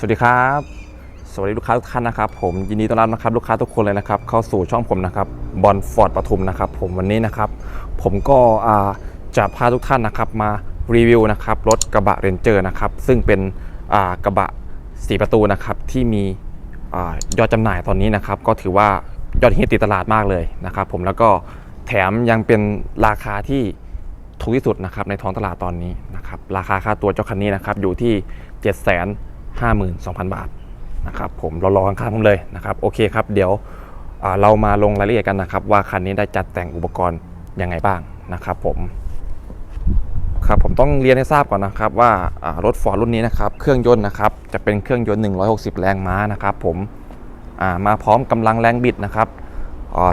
สวัสดีครับ สวัสดีลูกค้าทุกท่านนะครับ ผมยินดีต้อนรับนะครับลูกค้าทุกคนเลยนะครับเข้าสู่ช่องผมนะครับบอลฟอร์ดปทุมนะครับผมวันนี้นะครับ ผมก็จะพาทุกท่านนะครับมารีวิวนะครับรถกระบะเรนเจอร์นะครับซึ่งเป็นกระบะสีประตูนะครับที่มีอยอดจำหน่ายตอนนี้นะครับ ก็ถือว่ายอดฮิตติดตลาดมากเลยนะครับ ผมแล้วก็แถมยังเป็นราคาที่ถูกที่สุดนะครับในท้องตลาดตอนนี้นะครับราคาค่าตัวเจ้าคันนี้นะครับอยู่ที่ 52,000 บาทนะครับผมเรอรอข้างๆผมเลยนะครับโอเคครับเดี๋ยวเรามาลงรายละเอียดกันนะครับ ว่าคันนี้ได้จัดแต่งอุปกรณ์ยังไงบ้างนะครับผมครับผมต้องเรียนให้ทราบก่อนนะครับว่ารถฟอร์ดรุ่นนี้นะครับเครื่องยนต์นะครับจะเป็นเครื่องยนต์ 160 แรงม้านะครับผมมาพร้อมกำลังแรงบิดนะครับอ่า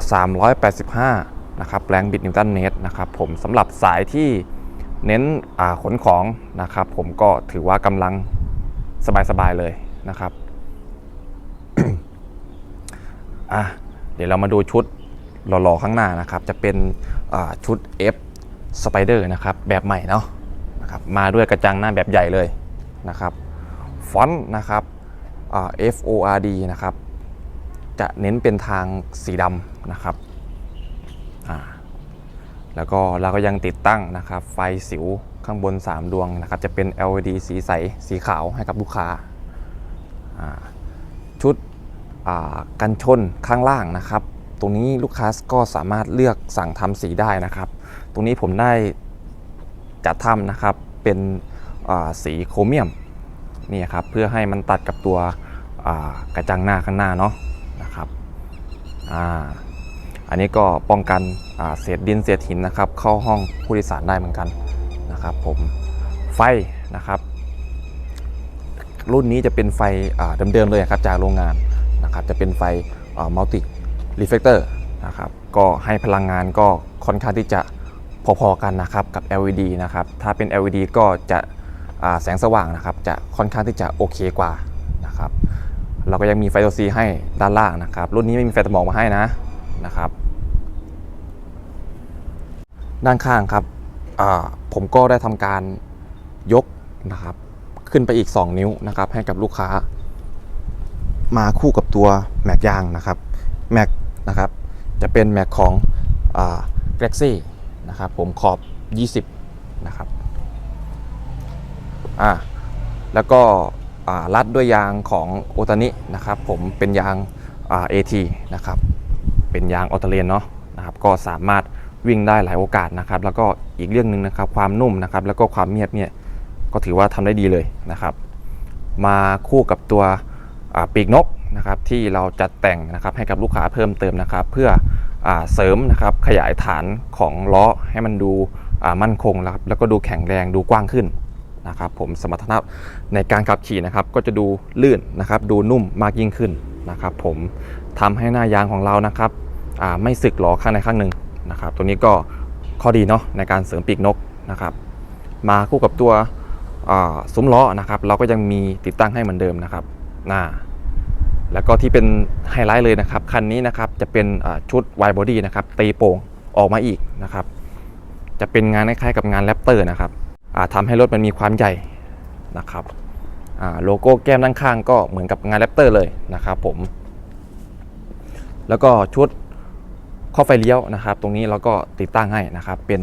385นะครับแรงบิดนิวตันเมตรนะครับผมสำหรับสายที่เน้นขนของนะครับผมก็ถือว่ากำลัง สบายๆเลยนะครับอะเดี๋ยวเรามาดูชุดหล่อๆข้างหน้านะครับ จะเป็นชุด F Spider นะครับแบบใหม่เนาะนะครับมาด้วยกระจังหน้าแบบใหญ่เลยนะครับฟอนต์นะครับ F O R D นะครับ จะเน้นเป็นทางสีดำนะครับอ่าแล้วก็เราก็ยังติดตั้งนะครับ ไฟสิว ข้างบน 3 ดวงนะครับจะเป็น LED สีใส สีขาวให้กับลูกค้า ชุดกันชนข้างล่างนะครับ ตรงนี้ลูกค้าก็สามารถเลือกสั่งทำสีได้นะครับ ตรงนี้ผมได้จัดทำนะครับเป็นสีโครเมียมนี่ครับเพื่อให้มันตัดกับตัวกระจังหน้าข้างหน้าเนาะนะครับอ่าอันนี้ก็ป้องกันเศษดินเศษหินนะครับ เข้าห้องผู้โดยสารได้เหมือนกัน นะครับผมไฟนะครับ รุ่นนี้จะเป็นไฟเดิมๆเลยครับจากโรงงานนะครับจะเป็นไฟมัลติรีเฟกเตอร์นะครับก็ให้พลังงานก็ค่อนข้างที่จะพอๆกันนะครับกับ LED นะครับถ้าเป็น LED ก็จะแสงสว่างนะครับจะค่อนข้างที่จะโอเคกว่านะครับเราก็ยังมีไฟตัว C ให้ด้านล่างนะครับ รุ่นนี้ไม่มีไฟสมองมาให้นะนะครับ ด้านข้างครับอ่าผมก็ได้ทำการยกนะครับ ขึ้นไปอีก 2 นิ้วนะครับ ให้กับลูกค้า มาคู่กับตัวแม็กยางนะครับแม็กนะครับจะเป็นแม็กของอ่า Galaxy นะครับผมขอบ 20 นะครับอ่าแล้วก็อ่ารัดด้วยยางของโอตานินะครับผมเป็นยางอ่า AT นะครับเป็นยางออโตเลนเนาะนะครับก็สามารถ วิ่งได้หลายโอกาสนะครับ แล้วก็อีกเรื่องหนึ่งนะครับ ความนุ่มนะครับ แล้วก็ความเมียบเนี่ยก็ถือว่าทำได้ดีเลยนะครับ มาคู่กับตัวปีกนกนะครับที่เราจัดแต่งนะครับให้กับลูกค้าเพิ่มเติมนะครับ เพื่ออเสริมนะครับขยายฐานของล้อให้มันดูมั่นคงนะครับแล้วก็ดูแข็งแรงดูกว้างขึ้นนะครับ ผมสมรรถนะในการขับขี่นะครับก็จะดูลื่นนะครับ ดูนุ่มมากยิ่งขึ้นนะครับ ผมทำให้หน้ายางของเรานะครับไม่สึกหรอข้างในข้างหนึ่ง นะครับ ตัวนี้ก็ข้อดีเนาะในการเสริมปีกนกนะครับ มาคู่กับตัวซุ้มล้อนะครับ เราก็ยังมีติดตั้งให้เหมือนเดิมนะครับน่าแล้วก็ที่เป็นไฮไลท์เลยนะครับ คันนี้นะครับจะเป็นชุดไวบอดี้นะครับตีโป่งออกมาอีกนะครับ จะเป็นงานคล้ายๆกับงานแรปเตอร์นะครับอ่าทำให้รถมันมีความใหญ่นะครับโลโก้แก้มด้านข้างก็เหมือนกับงานแรปเตอร์เลยนะครับผม แล้วก็ชุด ข้อไฟเลี้ยวนะครับ ตรงนี้เราก็ติดตั้งให้นะครับเป็น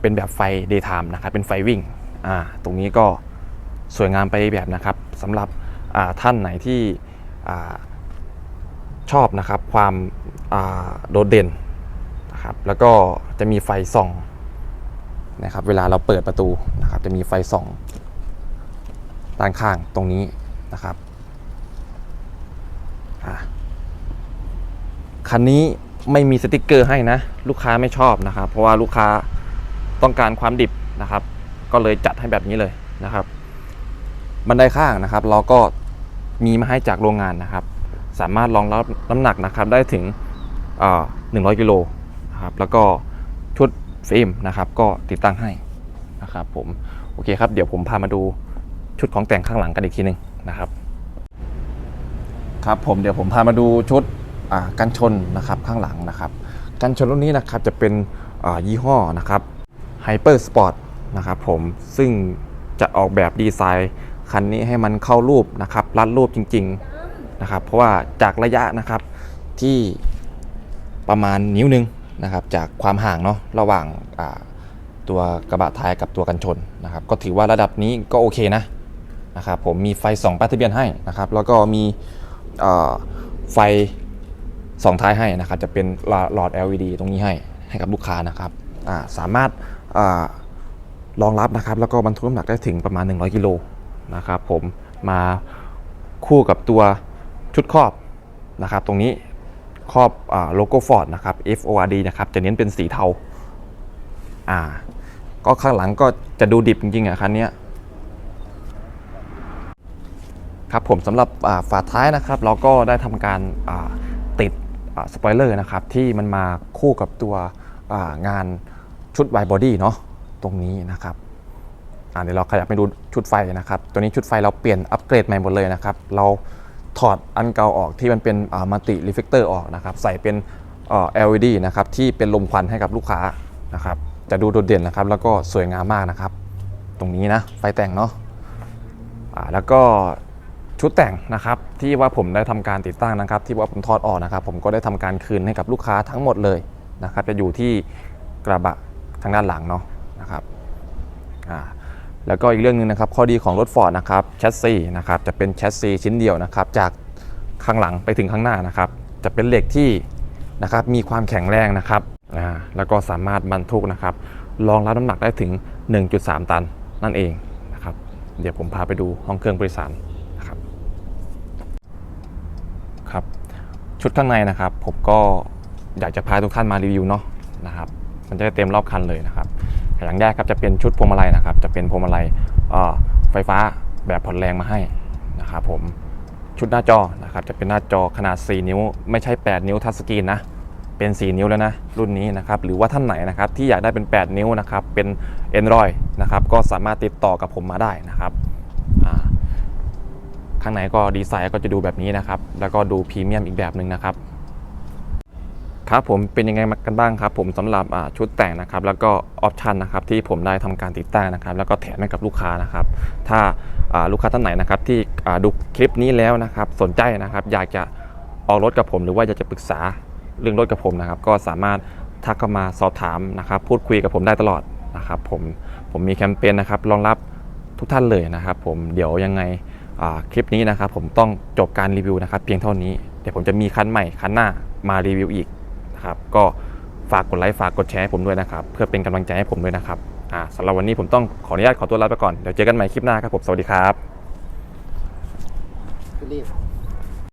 เป็นแบบไฟ daytime นะครับเป็นไฟวิ่งอ่าตรงนี้ก็สวยงามไปแบบนะครับสำหรับท่านไหนที่อชอบนะครับความโดดเด่นนะครับแล้วก็จะมีไฟส่องนะครับเวลาเราเปิดประตูนะครับจะมีไฟส่องด้านข้างตรงนี้นะครับคันนี้ ไม่มีสติกเกอร์ให้นะ ลูกค้าไม่ชอบนะครับ เพราะว่าลูกค้าต้องการความดิบนะครับ ก็เลยจัดให้แบบนี้เลยนะครับ บันไดข้างนะครับ เราก็มีมาให้จากโรงงานนะครับ สามารถรองรับน้ำหนักนะครับได้ถึงเอ่อ100กิโลนะครับแล้วก็ชุดฟิล์มนะครับ ก็ติดตั้งให้นะครับผมโอเคครับ เดี๋ยวผมพามาดูชุดของแต่งข้างหลังกันอีกทีหนึ่งนะครับ ครับผมเดี๋ยวผมพามาดูชุด กันชนนะครับข้างหลังนะครับ กันชนรุ่นนี้นะครับจะเป็นยี่ห้อนะครับ Hyper Sport นะครับผมซึ่งจะออกแบบดีไซน์คันนี้ให้มันเข้ารูปนะครับรัดรูปจริงๆนะครับ เพราะว่าจากระยะนะครับที่ประมาณนิ้วหนึงนะครับ จากความห่างเนาะระหว่างตัวกระบะท้ายกับตัวกันชนนะครับ ก็ถือว่าระดับนี้ก็โอเคนะนะครับ ผมมีไฟส่องป้ายทะเบียนให้นะครับ แล้วก็มีไฟ สองท้ายให้นะครับจะเป็นหลอด LED ตรงนี้ให้ให้กับลูกค้านะครับาสามารถรองรับนะครับแล้วก็บรรทุกน้ำหนักได้ถึงประมาณ 100กิโลนะครับผมมาคู่กับตัวชุดครอบนะครับตรงนี้ครอบโลโก้ฟอร์ดนะครับ FORD นะครับจะเน้นเป็นสีเทาอ่าก็ข้างหลังก็จะดูดิบจริงๆอะคันนี้ครับผมสำหรับฝาท้ายนะครับ เราก็ได้ทำการ สปอยเลอร์นะครับที่มันมาคู่กับตัวงานชุดไวบอดี้เนาะตรงนี้นะครับอ่าเดี๋ยวเราขยับไปดูชุดไฟนะครับ ตัวนี้ชุดไฟเราเปลี่ยนอัปเกรดใหม่หมดเลยนะครับ เราถอดอันเก่าออกที่มันเป็นมัลติรีเฟกเตอร์ออกนะครับ ใส่เป็นเอ่อ LED นะครับที่เป็นลมควันให้กับลูกค้านะครับ จะดูโดดเด่นนะครับ แล้วก็สวยงามมากนะครับ ตรงนี้นะ ไฟแต่งเนาะอ่าแล้วก็ ชุดแต่งนะครับที่ว่าผมได้ทำการติดตั้งนะครับ ที่ว่าผมถอดออกนะครับ ผมก็ได้ทำการคืนให้กับลูกค้าทั้งหมดเลยนะครับ จะอยู่ที่กระบะทางด้านหลังเนาะนะครับอ่าแล้วก็อีกเรื่องหนึงนะครับข้อดีของรถ Ford นะครับแชสซีนะครับจะเป็นแชสซีชิ้นเดียวนะครับ จากข้างหลังไปถึงข้างหน้านะครับ จะเป็นเหล็กที่นะครับมีความแข็งแรงนะครับอ่าแล้วก็สามารถบรรทุกนะครับรองรับน้ำหนักได้ถึง 1.3 ตันนั่นเองนะครับ เดี๋ยวผมพาไปดูห้องเครื่องบริษัทนะครับครับ ชุดข้างในนะครับ ผมก็อยากจะพาทุกท่านมารีวิวเนาะนะครับมันจะเต็มรอบคันเลยนะครับอย่างแรกครับจะเป็นชุดพวงมาลัยนะครับ จะเป็นพวงมาลัยไฟฟ้าแบบผ่อนแรงมาให้นะครับผมชุดหน้าจอนะครับจะเป็นหน้าจอขนาด 4 นิ้ว ไม่ใช่ 8 นิ้วทัชสกรีนนะเป็น 4 นิ้วแล้วนะรุ่นนี้นะครับหรือว่าท่านไหนนะครับที่อยากได้เป็น 8 นิ้วนะครับเป็น Android นะครับก็สามารถติดต่อกับผมมาได้นะครับ ข้างในก็ดีไซน์ก็จะดูแบบนี้นะครับ แล้วก็ดูพรีเมียมอีกแบบหนึ่งนะครับ ครับผมเป็นยังไงกันบ้างครับ ผมสำหรับชุดแต่งนะครับ แล้วก็ออปชันนะครับที่ผมได้ทำการติดตั้งนะครับ แล้วก็แถมให้กับลูกค้านะครับ ถ้าลูกค้าท่านไหนนะครับที่ดูคลิปนี้แล้วนะครับ สนใจนะครับ อยากจะออกรถกับผมหรือว่าอยากจะปรึกษาเรื่องรถกับผมนะครับ ก็สามารถทักเข้ามาสอบถามนะครับ พูดคุยกับผมได้ตลอดนะครับ ผมผมมีแคมเปญนะครับรองรับทุกท่านเลยนะครับ ผมเดี๋ยวยังไง คลิปนี้นะครับผมต้องจบการรีวิวนะครับ เพียงเท่านี้ เดี๋ยวผมจะมีคันใหม่คันหน้ามารีวิวอีกนะครับก็ฝากกดไลค์ฝากกดแชร์ให้ผมด้วยนะครับ เพื่อเป็นกำลังใจให้ผมด้วยนะครับอ่าสำหรับวันนี้ผมต้องขออนุญาตขอตัวลาไปก่อน เดี๋ยวเจอกันใหม่คลิปหน้าครับผม สวัสดีครับรีบ